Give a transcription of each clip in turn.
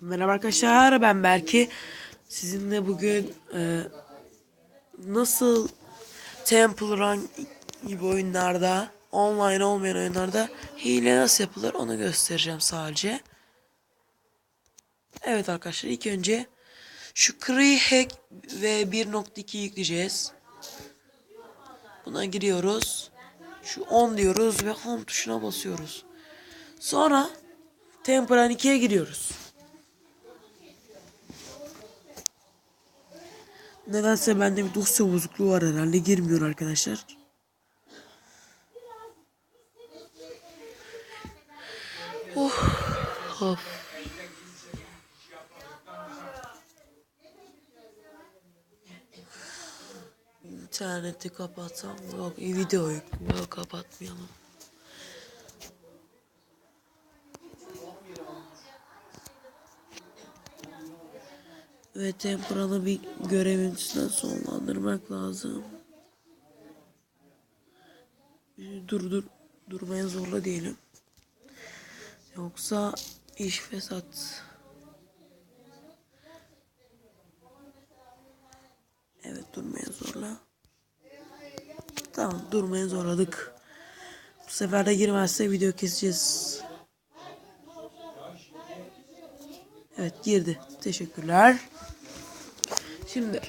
Merhaba arkadaşlar ben Berki. Sizinle bugün e, nasıl Temple Run gibi oyunlarda online olmayan oyunlarda hile nasıl yapılır onu göstereceğim sadece. Evet arkadaşlar ilk önce şu Cree Hack ve 1.2 yükleyeceğiz. Buna giriyoruz. Şu 10 diyoruz ve home tuşuna basıyoruz. Sonra Temple Run 2'ye giriyoruz. Nedense bende bir dosya bozukluğu var herhalde. Girmiyor arkadaşlar. Oh. Of. İnterneti kapatsam yok. Video yüklüyor. Kapatmayalım. Ve tempuralı bir görevin üstünden sonlandırmak lazım. Dur dur. Durmaya zorla diyelim. Yoksa iş fesat. Evet durmaya zorla. Tamam durmaya zorladık. Bu sefer de girmezse video keseceğiz. Evet girdi. Teşekkürler. Şimdi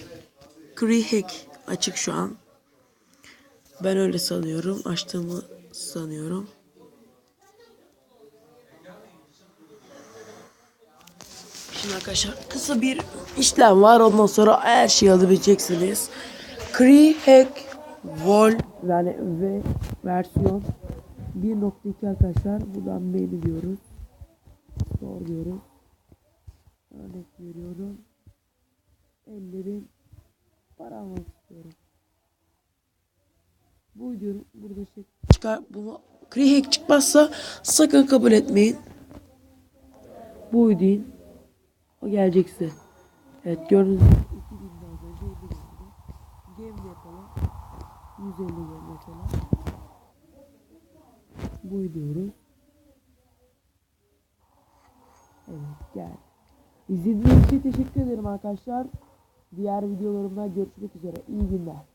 Cree Hack açık şu an. Ben öyle sanıyorum. Açtığımı sanıyorum. Şimdi arkadaşlar kısa bir işlem var. Ondan sonra her şeyi alabileceksiniz. Cree Hack Vol yani V versiyon 1.2 arkadaşlar. Buradan mail diyoruz. Store diyoruz. Örnek veriyorum. 50 bin para almak istiyorum. Bu diyorum burada şey çıkar bunu Cree Hack çıkmazsa sakın kabul etmeyin. Bu deyin. O gelecekse. Evet gördüğünüz gibi 2000 az önce 50 bin lira. Game yapalım. 150 game mesela. Bu diyoruz. Evet gel. İzlediğiniz için teşekkür ederim arkadaşlar. Diğer videolarımda görüşmek üzere. İyi günler.